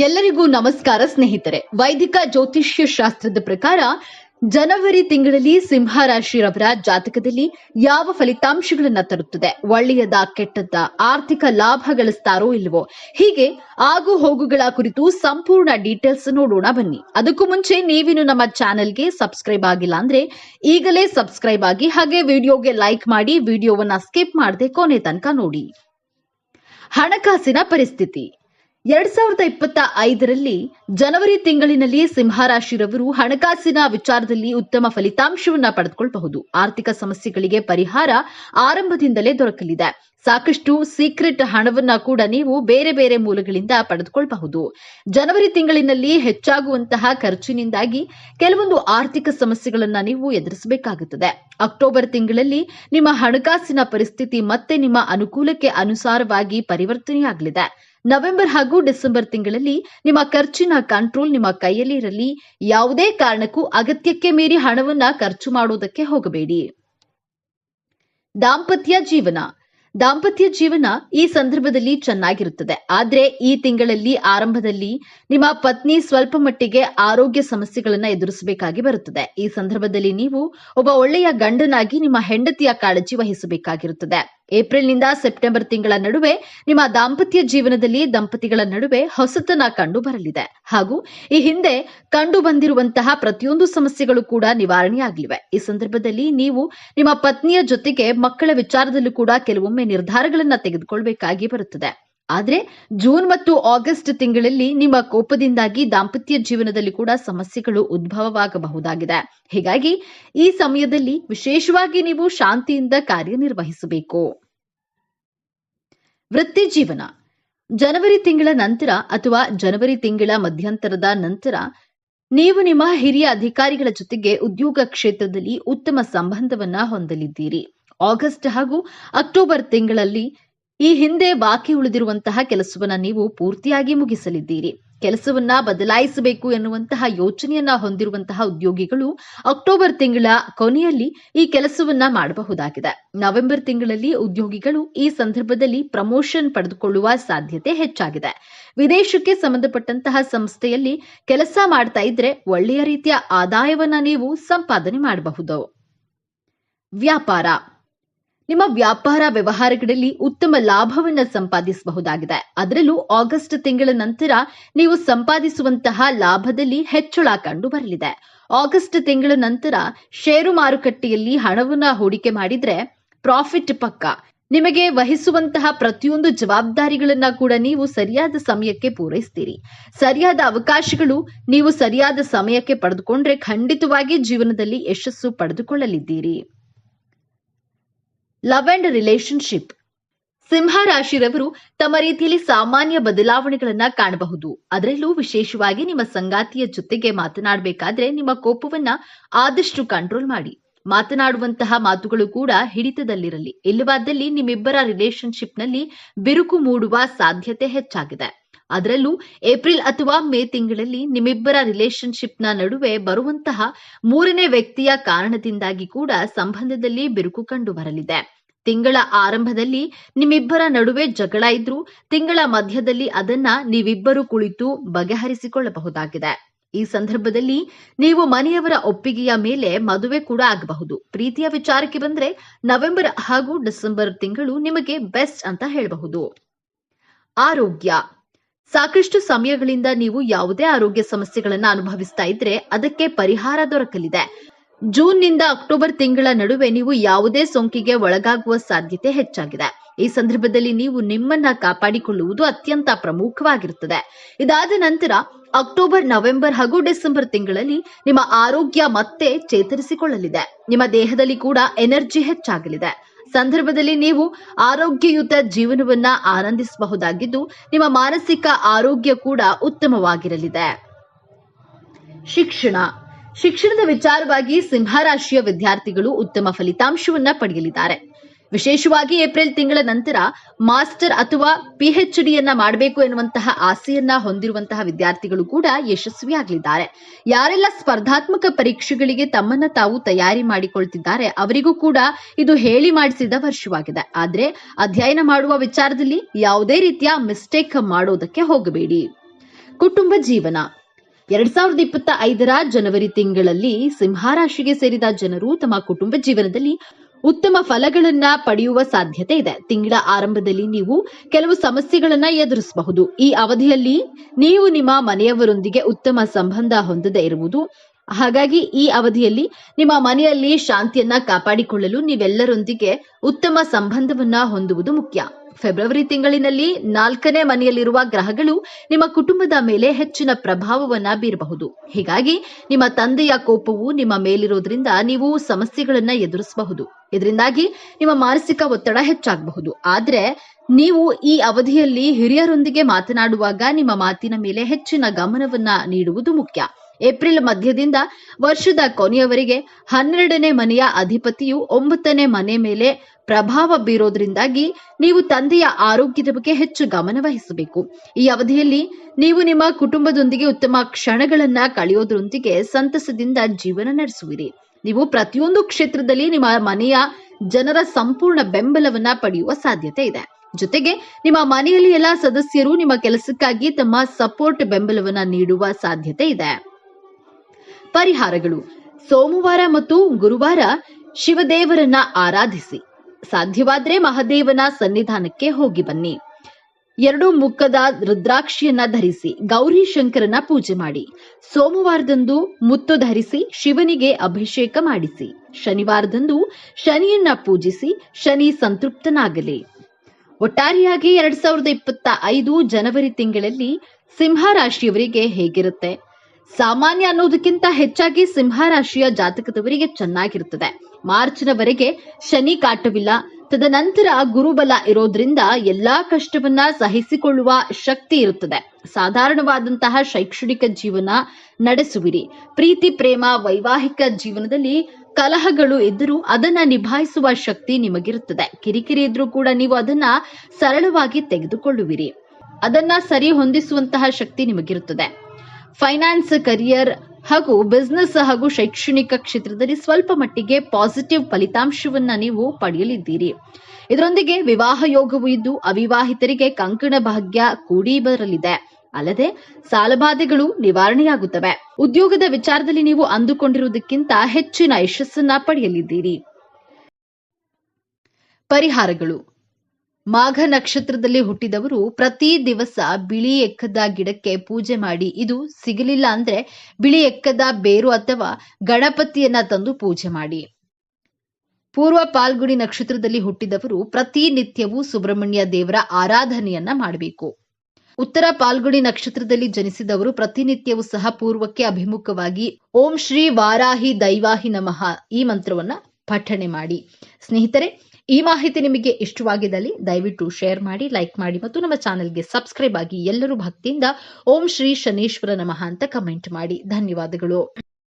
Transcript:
ಎಲ್ಲರಿಗೂ ನಮಸ್ಕಾರ, ಸ್ನೇಹಿತರೆ. ವೈದಿಕ ಜ್ಯೋತಿಷ್ಯ ಶಾಸ್ತ್ರದ ಪ್ರಕಾರ, ಜನವರಿ ತಿಂಗಳಲ್ಲಿ ಸಿಂಹ ರಾಶಿಯವರ ಜಾತಕದಲ್ಲಿ ಯಾವ ಫಲಿತಾಂಶಗಳನ್ನ ತರುತ್ತದೆ? ಒಳ್ಳೆಯದ, ಕೆಟ್ಟದ್ದ, ಆರ್ಥಿಕ ಲಾಭ ಗಳಿಸ್ತಾರೋ ಇಲ್ವೋ? ಹೀಗೆ ಆಗು ಹೋಗುಗಳ ಕುರಿತು ಸಂಪೂರ್ಣ ಡೀಟೇಲ್ಸ್ ನೋಡೋಣ ಬನ್ನಿ. ಅದಕ್ಕೂ ಮುಂಚೆ ನೀವಿನ್ನು ನಮ್ಮ ಚಾನೆಲ್ಗೆ ಸಬ್ಸ್ಕ್ರೈಬ್ ಆಗಿಲ್ಲ ಅಂದ್ರೆ ಈಗಲೇ ಸಬ್ಸ್ಕ್ರೈಬ್ ಆಗಿ ಹಾಗೆ ವಿಡಿಯೋಗೆ ಲೈಕ್ ಮಾಡಿ, ವಿಡಿಯೋವನ್ನ ಸ್ಕಿಪ್ ಮಾಡದೆ ಕೊನೆ ತನಕ ನೋಡಿ. ಹಣಕಾಸಿನ ಪರಿಸ್ಥಿತಿ. ಎರಡ್ ಸಾವಿರದ ಇಪ್ಪತ್ತ ಐದರಲ್ಲಿ ಜನವರಿ ತಿಂಗಳಿನಲ್ಲಿ ಸಿಂಹರಾಶಿರವರು ಹಣಕಾಸಿನ ವಿಚಾರದಲ್ಲಿ ಉತ್ತಮ ಫಲಿತಾಂಶವನ್ನ ಪಡೆದುಕೊಳ್ಳಬಹುದು ಆರ್ಥಿಕ ಸಮಸ್ಯೆಗಳಿಗೆ ಪರಿಹಾರ ಆರಂಭದಿಂದಲೇ ದೊರಕಲಿದೆ. ಸಾಕಷ್ಟು ಸೀಕ್ರೆಟ್ ಹಣವನ್ನ ಕೂಡ ನೀವು ಬೇರೆ ಬೇರೆ ಮೂಲಗಳಿಂದ ಪಡೆದುಕೊಳ್ಳಬಹುದು ಜನವರಿ ತಿಂಗಳಿನಲ್ಲಿ ಹೆಚ್ಚಾಗುವಂತಹ ಖರ್ಚಿನಿಂದಾಗಿ ಕೆಲವೊಂದು ಆರ್ಥಿಕ ಸಮಸ್ಯೆಗಳನ್ನ ನೀವು ಎದುರಿಸಬೇಕಾಗುತ್ತದೆ. ಅಕ್ಟೋಬರ್ ತಿಂಗಳಲ್ಲಿ ನಿಮ್ಮ ಹಣಕಾಸಿನ ಪರಿಸ್ಥಿತಿ ಮತ್ತೆ ನಿಮ್ಮ ಅನುಕೂಲಕ್ಕೆ ಅನುಸಾರವಾಗಿ ಪರಿವರ್ತನೆಯಾಗಲಿದೆ. ನವೆಂಬರ್ ಹಾಗೂ ಡಿಸೆಂಬರ್ ತಿಂಗಳಲ್ಲಿ ನಿಮ್ಮ ಖರ್ಚಿನ ಕಂಟ್ರೋಲ್ ನಿಮ್ಮ ಕೈಯಲ್ಲಿ ಇರಲಿ. ಯಾವುದೇ ಕಾರಣಕ್ಕೂ ಅಗತ್ಯಕ್ಕೆ ಮೀರಿ ಹಣವನ್ನ ಖರ್ಚು ಮಾಡುವುದಕ್ಕೆ ಹೋಗಬೇಡಿ. ದಾಂಪತ್ಯ ಜೀವನ. ದಾಂಪತ್ಯ ಜೀವನ ಈ ಸಂದರ್ಭದಲ್ಲಿ ಚೆನ್ನಾಗಿರುತ್ತದೆ. ಆದ್ರೆ ಈ ತಿಂಗಳಲ್ಲಿ ಆರಂಭದಲ್ಲಿ ನಿಮ್ಮ ಪತ್ನಿ ಸ್ವಲ್ಪ ಮಟ್ಟಿಗೆ ಆರೋಗ್ಯ ಸಮಸ್ಯೆಗಳನ್ನ ಎದುರಿಸಬೇಕಾಗಿ ಬರುತ್ತದೆ. ಈ ಸಂದರ್ಭದಲ್ಲಿ ನೀವು ಒಬ್ಬ ಒಳ್ಳೆಯ ಗಂಡನಾಗಿ ನಿಮ್ಮ ಹೆಂಡತಿಯ ಕಾಳಜಿ ವಹಿಸಬೇಕಾಗಿರುತ್ತದೆ. ಏಪ್ರಿಲ್ನಿಂದ ಸೆಪ್ಟೆಂಬರ್ ತಿಂಗಳ ನಡುವೆ ನಿಮ್ಮ ದಾಂಪತ್ಯ ಜೀವನದಲ್ಲಿ ದಂಪತಿಗಳ ನಡುವೆ ಹೊಸತನ ಕಂಡು ಬರಲಿದೆ ಹಾಗೂ ಈ ಹಿಂದೆ ಕಂಡು ಬಂದಿರುವಂತಹ ಪ್ರತಿಯೊಂದು ಸಮಸ್ಯೆಗಳು ಕೂಡ ನಿವಾರಣೆಯಾಗಲಿವೆ. ಈ ಸಂದರ್ಭದಲ್ಲಿ ನೀವು ನಿಮ್ಮ ಪತ್ನಿಯ ಜೊತೆಗೆ ಮಕ್ಕಳ ವಿಚಾರದಲ್ಲೂ ಕೂಡ ಕೆಲವೊಮ್ಮೆ ನಿರ್ಧಾರಗಳನ್ನ ತೆಗೆದುಕೊಳ್ಬೇಕಾಗಿ ಬರುತ್ತದೆ. ಆದ್ರೆ ಜೂನ್ ಮತ್ತು ಆಗಸ್ಟ್ ತಿಂಗಳಲ್ಲಿ ನಿಮ್ಮ ಕೋಪದಿಂದಾಗಿ ದಾಂಪತ್ಯ ಜೀವನದಲ್ಲಿ ಕೂಡ ಸಮಸ್ಯೆಗಳು ಉದ್ಭವವಾಗಬಹುದಾಗಿದೆ. ಹೀಗಾಗಿ ಈ ಸಮಯದಲ್ಲಿ ವಿಶೇಷವಾಗಿ ನೀವು ಶಾಂತಿಯಿಂದ ಕಾರ್ಯನಿರ್ವಹಿಸಬೇಕು. ವೃತ್ತಿ ಜೀವನ. ಜನವರಿ ತಿಂಗಳ ನಂತರ ಅಥವಾ ಜನವರಿ ತಿಂಗಳ ಮಧ್ಯಂತರದ ನಂತರ ನೀವು ನಿಮ್ಮ ಹಿರಿಯ ಅಧಿಕಾರಿಗಳ ಜೊತೆಗೆ ಉದ್ಯೋಗ ಕ್ಷೇತ್ರದಲ್ಲಿ ಉತ್ತಮ ಸಂಬಂಧವನ್ನ ಹೊಂದಲಿದ್ದೀರಿ. ಆಗಸ್ಟ್ ಹಾಗೂ ಅಕ್ಟೋಬರ್ ತಿಂಗಳಲ್ಲಿ ಈ ಹಿಂದೆ ಬಾಕಿ ಉಳಿದಿರುವಂತಹ ಕೆಲಸವನ್ನ ನೀವು ಪೂರ್ತಿಯಾಗಿ ಮುಗಿಸಲಿದ್ದೀರಿ. ಕೆಲಸವನ್ನ ಬದಲಾಯಿಸಬೇಕು ಎನ್ನುವಂತಹ ಯೋಚನೆಯನ್ನ ಹೊಂದಿರುವಂತಹ ಉದ್ಯೋಗಿಗಳು ಅಕ್ಟೋಬರ್ ತಿಂಗಳ ಕೊನೆಯಲ್ಲಿ ಈ ಕೆಲಸವನ್ನ ಮಾಡಬಹುದಾಗಿದೆ. ನವೆಂಬರ್ ತಿಂಗಳಲ್ಲಿ ಉದ್ಯೋಗಿಗಳು ಈ ಸಂದರ್ಭದಲ್ಲಿ ಪ್ರಮೋಷನ್ ಪಡೆದುಕೊಳ್ಳುವ ಸಾಧ್ಯತೆ ಹೆಚ್ಚಾಗಿದೆ. ವಿದೇಶಕ್ಕೆ ಸಂಬಂಧಪಟ್ಟಂತಹ ಸಂಸ್ಥೆಯಲ್ಲಿ ಕೆಲಸ ಮಾಡ್ತಾ ಇದ್ರೆ ಒಳ್ಳೆಯ ರೀತಿಯ ಆದಾಯವನ್ನ ನೀವು ಸಂಪಾದನೆ ಮಾಡಬಹುದು. ವ್ಯಾಪಾರ. ನಿಮ್ಮ ವ್ಯಾಪಾರ ವ್ಯವಹಾರಗಳಲ್ಲಿ ಉತ್ತಮ ಲಾಭವನ್ನ ಸಂಪಾದಿಸಬಹುದಾಗಿದೆ. ಅದರಲ್ಲೂ ಆಗಸ್ಟ್ ತಿಂಗಳ ನಂತರ ನೀವು ಸಂಪಾದಿಸುವಂತಹ ಲಾಭದಲ್ಲಿ ಹೆಚ್ಚಳ ಕಂಡು ಬರಲಿದೆ. ಆಗಸ್ಟ್ ತಿಂಗಳ ನಂತರ ಷೇರು ಮಾರುಕಟ್ಟೆಯಲ್ಲಿ ಹಣವನ್ನ ಹೂಡಿಕೆ ಮಾಡಿದ್ರೆ ಪ್ರಾಫಿಟ್ ಪಕ್ಕ. ನಿಮಗೆ ವಹಿಸುವಂತಹ ಪ್ರತಿಯೊಂದು ಜವಾಬ್ದಾರಿಗಳನ್ನ ಕೂಡ ನೀವು ಸರಿಯಾದ ಸಮಯಕ್ಕೆ ಪೂರೈಸ್ತೀರಿ. ಸರಿಯಾದ ಅವಕಾಶಗಳು ನೀವು ಸರಿಯಾದ ಸಮಯಕ್ಕೆ ಪಡೆದುಕೊಂಡ್ರೆ ಖಂಡಿತವಾಗಿ ಜೀವನದಲ್ಲಿ ಯಶಸ್ಸು ಪಡೆದುಕೊಳ್ಳಲಿದ್ದೀರಿ. ಲವ್ ಅಂಡ್ ರಿಲೇಶನ್ಶಿಪ್ ಸಿಂಹ ರಾಶಿರವರು ತಮ್ಮ ರೀತಿಯಲ್ಲಿ ಸಾಮಾನ್ಯ ಬದಲಾವಣೆಗಳನ್ನ ಕಾಣಬಹುದು. ಅದರಲ್ಲೂ ವಿಶೇಷವಾಗಿ ನಿಮ್ಮ ಸಂಗಾತಿಯ ಜೊತೆಗೆ ಮಾತನಾಡಬೇಕಾದ್ರೆ ನಿಮ್ಮ ಕೋಪವನ್ನ ಆದಷ್ಟು ಕಂಟ್ರೋಲ್ ಮಾಡಿ. ಮಾತನಾಡುವಂತಹ ಮಾತುಗಳು ಕೂಡ ಹಿಡಿತದಲ್ಲಿರಲಿ. ಇಲ್ಲವಾದಲ್ಲಿ ನಿಮ್ಮಿಬ್ಬರ ರಿಲೇಶನ್ಶಿಪ್ನಲ್ಲಿ ಬಿರುಕು ಮೂಡುವ ಸಾಧ್ಯತೆ ಹೆಚ್ಚಾಗಿದೆ. ಅದರಲ್ಲೂ ಏಪ್ರಿಲ್ ಅಥವಾ ಮೇ ತಿಂಗಳಲ್ಲಿ ನಿಮ್ಮಿಬ್ಬರ ರಿಲೇಶನ್ಶಿಪ್ನ ನಡುವೆ ಬರುವಂತಹ ಮೂರನೇ ವ್ಯಕ್ತಿಯ ಕಾರಣದಿಂದಾಗಿ ಕೂಡ ಸಂಬಂಧದಲ್ಲಿ ಬಿರುಕು ಕಂಡು ಬರಲಿದೆ. ತಿಂಗಳ ಆರಂಭದಲ್ಲಿ ನಿಮ್ಮಿಬ್ಬರ ನಡುವೆ ಜಗಳ ಇದ್ರು ತಿಂಗಳ ಮಧ್ಯದಲ್ಲಿ ಅದನ್ನ ನೀವಿಬ್ಬರು ಕುಳಿತು ಬಗೆಹರಿಸಿಕೊಳ್ಳಬಹುದಾಗಿದೆ. ಈ ಸಂದರ್ಭದಲ್ಲಿ ನೀವು ಮನೆಯವರ ಒಪ್ಪಿಗೆಯ ಮೇಲೆ ಮದುವೆ ಕೂಡ ಆಗಬಹುದು. ಪ್ರೀತಿಯ ವಿಚಾರಕ್ಕೆ ಬಂದ್ರೆ ನವೆಂಬರ್ ಹಾಗೂ ಡಿಸೆಂಬರ್ ತಿಂಗಳು ನಿಮಗೆ ಬೆಸ್ಟ್ ಅಂತ ಹೇಳಬಹುದು. ಆರೋಗ್ಯ. ಸಾಕಷ್ಟು ಸಮಯಗಳಿಂದ ನೀವು ಯಾವುದೇ ಆರೋಗ್ಯ ಸಮಸ್ಯೆಗಳನ್ನ ಅನುಭವಿಸ್ತಾ ಇದ್ರೆ ಅದಕ್ಕೆ ಪರಿಹಾರ ದೊರಕಲಿದೆ. ಜೂನ್ನಿಂದ ಅಕ್ಟೋಬರ್ ತಿಂಗಳ ನಡುವೆ ನೀವು ಯಾವುದೇ ಸೋಂಕಿಗೆ ಒಳಗಾಗುವ ಸಾಧ್ಯತೆ ಹೆಚ್ಚಾಗಿದೆ. ಈ ಸಂದರ್ಭದಲ್ಲಿ ನೀವು ನಿಮ್ಮನ್ನ ಕಾಪಾಡಿಕೊಳ್ಳುವುದು ಅತ್ಯಂತ ಪ್ರಮುಖವಾಗಿರುತ್ತದೆ. ಇದಾದ ನಂತರ ಅಕ್ಟೋಬರ್, ನವೆಂಬರ್ ಹಾಗೂ ಡಿಸೆಂಬರ್ ತಿಂಗಳಲ್ಲಿ ನಿಮ್ಮ ಆರೋಗ್ಯ ಮತ್ತೆ ಚೇತರಿಸಿಕೊಳ್ಳಲಿದೆ. ನಿಮ್ಮ ದೇಹದಲ್ಲಿ ಕೂಡ ಎನರ್ಜಿ ಹೆಚ್ಚಾಗಲಿದೆ. ಸಂದರ್ಭದಲ್ಲಿ ನೀವು ಆರೋಗ್ಯಯುತ ಜೀವನವನ್ನ ಆನಂದಿಸಬಹುದಾಗಿದ್ದು, ನಿಮ್ಮ ಮಾನಸಿಕ ಆರೋಗ್ಯ ಕೂಡ ಉತ್ತಮವಾಗಿರಲಿದೆ. ಶಿಕ್ಷಣ. ಶಿಕ್ಷಣದ ವಿಚಾರವಾಗಿ ಸಿಂಹರಾಶಿಯ ವಿದ್ಯಾರ್ಥಿಗಳು ಉತ್ತಮ ಫಲಿತಾಂಶವನ್ನ ಪಡೆಯಲಿದ್ದಾರೆ. ವಿಶೇಷವಾಗಿ ಏಪ್ರಿಲ್ ತಿಂಗಳ ನಂತರ ಮಾಸ್ಟರ್ ಅಥವಾ ಪಿಎಚ್ ಡಿಯನ್ನ ಮಾಡಬೇಕು ಎನ್ನುವಂತಹ ಆಸೆಯನ್ನ ಹೊಂದಿರುವಂತಹ ವಿದ್ಯಾರ್ಥಿಗಳು ಕೂಡ ಯಶಸ್ವಿಯಾಗಲಿದ್ದಾರೆ. ಯಾರೆಲ್ಲ ಸ್ಪರ್ಧಾತ್ಮಕ ಪರೀಕ್ಷೆಗಳಿಗೆ ತಮ್ಮನ್ನ ತಾವು ತಯಾರಿ ಮಾಡಿಕೊಳ್ತಿದ್ದಾರೆ, ಅವರಿಗೂ ಕೂಡ ಇದು ಹೇಳಿ ಮಾಡಿಸಿದ ವರ್ಷವಾಗಿದೆ. ಆದ್ರೆ ಅಧ್ಯಯನ ಮಾಡುವ ವಿಚಾರದಲ್ಲಿ ಯಾವುದೇ ರೀತಿಯ ಮಿಸ್ಟೇಕ್ ಮಾಡೋದಕ್ಕೆ ಹೋಗಬೇಡಿ. ಕುಟುಂಬ ಜೀವನ. ಎರಡ್ ಸಾವಿರದ ಇಪ್ಪತ್ತ ಐದರ ಜನವರಿ ತಿಂಗಳಲ್ಲಿ ಸಿಂಹರಾಶಿಗೆ ಸೇರಿದ ಜನರು ತಮ್ಮ ಕುಟುಂಬ ಜೀವನದಲ್ಲಿ ಉತ್ತಮ ಫಲಗಳನ್ನ ಪಡೆಯುವ ಸಾಧ್ಯತೆ ಇದೆ. ತಿಂಗಳ ಆರಂಭದಲ್ಲಿ ನೀವು ಕೆಲವು ಸಮಸ್ಯೆಗಳನ್ನ ಎದುರಿಸಬಹುದು. ಈ ಅವಧಿಯಲ್ಲಿ ನೀವು ನಿಮ್ಮ ಮನೆಯವರೊಂದಿಗೆ ಉತ್ತಮ ಸಂಬಂಧ ಹೊಂದದೇ ಇರುವುದು. ಹಾಗಾಗಿ ಈ ಅವಧಿಯಲ್ಲಿ ನಿಮ್ಮ ಮನೆಯಲ್ಲಿ ಶಾಂತಿಯನ್ನ ಕಾಪಾಡಿಕೊಳ್ಳಲು ನೀವೆಲ್ಲರೊಂದಿಗೆ ಉತ್ತಮ ಸಂಬಂಧವನ್ನ ಹೊಂದುವುದು ಮುಖ್ಯ. ಫೆಬ್ರವರಿ ತಿಂಗಳಿನಲ್ಲಿ ನಾಲ್ಕನೇ ಮನೆಯಲ್ಲಿರುವ ಗ್ರಹಗಳು ನಿಮ್ಮ ಕುಟುಂಬದ ಮೇಲೆ ಹೆಚ್ಚಿನ ಪ್ರಭಾವವನ್ನ ಬೀರಬಹುದು. ಹೀಗಾಗಿ ನಿಮ್ಮ ತಂದೆಯ ಕೋಪವು ನಿಮ್ಮ ಮೇಲಿರೋದ್ರಿಂದ ನೀವು ಸಮಸ್ಯೆಗಳನ್ನ ಎದುರಿಸಬಹುದು. ಇದರಿಂದಾಗಿ ನಿಮ್ಮ ಮಾನಸಿಕ ಒತ್ತಡ ಹೆಚ್ಚಾಗಬಹುದು. ಆದ್ರೆ ನೀವು ಈ ಅವಧಿಯಲ್ಲಿ ಹಿರಿಯರೊಂದಿಗೆ ಮಾತನಾಡುವಾಗ ನಿಮ್ಮ ಮಾತಿನ ಮೇಲೆ ಹೆಚ್ಚಿನ ಗಮನವನ್ನ ನೀಡುವುದು ಮುಖ್ಯ. ಏಪ್ರಿಲ್ ಮಧ್ಯದಿಂದ ವರ್ಷದ ಕೊನೆಯವರೆಗೆ ಹನ್ನೆರಡನೇ ಮನೆಯ ಅಧಿಪತಿಯು ಒಂಬತ್ತನೇ ಮನೆ ಮೇಲೆ ಪ್ರಭಾವ ಬೀರೋದ್ರಿಂದಾಗಿ ನೀವು ತಂದೆಯ ಆರೋಗ್ಯದ ಬಗ್ಗೆ ಹೆಚ್ಚು ಗಮನ ವಹಿಸಬೇಕು. ಈ ಅವಧಿಯಲ್ಲಿ ನೀವು ನಿಮ್ಮ ಕುಟುಂಬದೊಂದಿಗೆ ಉತ್ತಮ ಕ್ಷಣಗಳನ್ನ ಕಳೆಯೋದ್ರೊಂದಿಗೆ ಸಂತಸದಿಂದ ಜೀವನ ನಡೆಸುವಿರಿ. ನೀವು ಪ್ರತಿಯೊಂದು ಕ್ಷೇತ್ರದಲ್ಲಿ ನಿಮ್ಮ ಮನೆಯ ಜನರ ಸಂಪೂರ್ಣ ಬೆಂಬಲವನ್ನ ಪಡೆಯುವ ಸಾಧ್ಯತೆ ಇದೆ. ಜೊತೆಗೆ ನಿಮ್ಮ ಮನೆಯಲ್ಲಿ ಎಲ್ಲ ಸದಸ್ಯರು ನಿಮ್ಮ ಕೆಲಸಕ್ಕಾಗಿ ತಮ್ಮ ಸಪೋರ್ಟ್ ಬೆಂಬಲವನ್ನ ನೀಡುವ ಸಾಧ್ಯತೆ ಇದೆ. ಪರಿಹಾರಗಳು. ಸೋಮವಾರ ಮತ್ತು ಗುರುವಾರ ಶಿವದೇವರನ್ನ ಆರಾಧಿಸಿ. ಸಾಧ್ಯವಾದ್ರೆ ಮಹಾದೇವನ ಸನ್ನಿಧಾನಕ್ಕೆ ಹೋಗಿ ಬನ್ನಿ. ಎರಡು ಮುಖದ ರುದ್ರಾಕ್ಷಿಯನ್ನ ಧರಿಸಿ, ಗೌರಿ ಶಂಕರನ ಪೂಜೆ ಮಾಡಿ. ಸೋಮವಾರದಂದು ಮುತ್ತು ಧರಿಸಿ, ಶಿವನಿಗೆ ಅಭಿಷೇಕ ಮಾಡಿಸಿ. ಶನಿವಾರದಂದು ಶನಿಯನ್ನ ಪೂಜಿಸಿ, ಶನಿ ಸಂತೃಪ್ತನಾಗಲಿ. ಒಟ್ಟಾರೆಯಾಗಿ ಎರಡ್ ಸಾವಿರದ ಇಪ್ಪತ್ತ ಐದು ಜನವರಿ ತಿಂಗಳಲ್ಲಿ ಸಿಂಹ ರಾಶಿಯವರಿಗೆ ಹೇಗಿರುತ್ತೆ? ಸಾಮಾನ್ಯ ಅನ್ನೋದಕ್ಕಿಂತ ಹೆಚ್ಚಾಗಿ ಸಿಂಹರಾಶಿಯ ಜಾತಕದವರಿಗೆ ಚೆನ್ನಾಗಿರುತ್ತದೆ. ಮಾರ್ಚ್ನವರೆಗೆ ಶನಿ ಕಾಟವಿಲ್ಲ. ತದನಂತರ ಗುರುಬಲ ಇರೋದ್ರಿಂದ ಎಲ್ಲಾ ಕಷ್ಟವನ್ನ ಸಹಿಸಿಕೊಳ್ಳುವ ಶಕ್ತಿ ಇರುತ್ತದೆ. ಸಾಧಾರಣವಾದಂತಹ ಶೈಕ್ಷಣಿಕ ಜೀವನ ನಡೆಸುವಿರಿ. ಪ್ರೀತಿ, ಪ್ರೇಮ, ವೈವಾಹಿಕ ಜೀವನದಲ್ಲಿ ಕಲಹಗಳು ಇದ್ದರೂ ಅದನ್ನ ನಿಭಾಯಿಸುವ ಶಕ್ತಿ ನಿಮಗಿರುತ್ತದೆ. ಕಿರಿಕಿರಿ ಇದ್ರೂ ಕೂಡ ನೀವು ಅದನ್ನ ಸರಳವಾಗಿ ತೆಗೆದುಕೊಳ್ಳುವಿರಿ. ಅದನ್ನ ಸರಿ ಹೊಂದಿಸುವಂತಹ ಶಕ್ತಿ ನಿಮಗಿರುತ್ತದೆ. ಫೈನಾನ್ಸ್, ಕರಿಯರ್ ಹಾಗೂ ಬಿಸ್ನೆಸ್ ಹಾಗೂ ಶೈಕ್ಷಣಿಕ ಕ್ಷೇತ್ರದಲ್ಲಿ ಸ್ವಲ್ಪ ಮಟ್ಟಿಗೆ ಪಾಸಿಟಿವ್ ಫಲಿತಾಂಶವನ್ನ ನೀವು ಪಡೆಯಲಿದ್ದೀರಿ. ಇದರೊಂದಿಗೆ ವಿವಾಹ ಯೋಗವು ಇದ್ದು ಅವಿವಾಹಿತರಿಗೆ ಕಂಕಣ ಭಾಗ್ಯ ಕೂಡಿ ಬರಲಿದೆ. ಅಲ್ಲದೆ ಸಾಲಬಾಧೆಗಳು ನಿವಾರಣೆಯಾಗುತ್ತವೆ. ಉದ್ಯೋಗದ ವಿಚಾರದಲ್ಲಿ ನೀವು ಅಂದುಕೊಂಡಿರುವುದಕ್ಕಿಂತ ಹೆಚ್ಚಿನ ಯಶಸ್ಸನ್ನ ಪಡೆಯಲಿದ್ದೀರಿ. ಪರಿಹಾರಗಳು. ಮಾಘ ನಕ್ಷತ್ರದಲ್ಲಿ ಹುಟ್ಟಿದವರು ಪ್ರತಿ ದಿವಸ ಬಿಳಿ ಎಕ್ಕದ ಗಿಡಕ್ಕೆ ಪೂಜೆ ಮಾಡಿ ಇದು ಸಿಗಲಿಲ್ಲ ಅಂದ್ರೆ ಬಿಳಿ ಎಕ್ಕದ ಬೇರು ಅಥವಾ ಗಣಪತಿಯನ್ನ ತಂದು ಪೂಜೆ ಮಾಡಿ. ಪೂರ್ವ ಪಾಲ್ಗುಡಿ ನಕ್ಷತ್ರದಲ್ಲಿ ಹುಟ್ಟಿದವರು ಪ್ರತಿನಿತ್ಯವೂ ಸುಬ್ರಹ್ಮಣ್ಯ ದೇವರ ಆರಾಧನೆಯನ್ನ ಮಾಡಬೇಕು. ಉತ್ತರ ಪಾಲ್ಗುಡಿ ನಕ್ಷತ್ರದಲ್ಲಿ ಜನಿಸಿದವರು ಪ್ರತಿನಿತ್ಯವೂ ಸಹ ಪೂರ್ವಕ್ಕೆ ಅಭಿಮುಖವಾಗಿ ಓಂ ಶ್ರೀ ವಾರಾಹಿ ದೈವಾಹಿ ನಮಃ ಈ ಮಂತ್ರವನ್ನ ಪಠಣೆ ಮಾಡಿ. ಸ್ನೇಹಿತರೆ ಈ ಮಾಹಿತಿ ನಿಮಗೆ ಇಷ್ಟವಾಗಿದ್ದಲ್ಲಿ ದಯವಿಟ್ಟು ಶೇರ್ ಮಾಡಿ, ಲೈಕ್ ಮಾಡಿ ಮತ್ತು ನಮ್ಮ ಚಾನೆಲ್ಗೆ ಸಬ್ಸ್ಕ್ರೈಬ್ ಆಗಿ ಎಲ್ಲರೂ ಭಕ್ತಿಯಿಂದ ಓಂ ಶ್ರೀ ಶನೇಶ್ವರ ನಮಃ ಅಂತ ಕಮೆಂಟ್ ಮಾಡಿ. ಧನ್ಯವಾದಗಳು.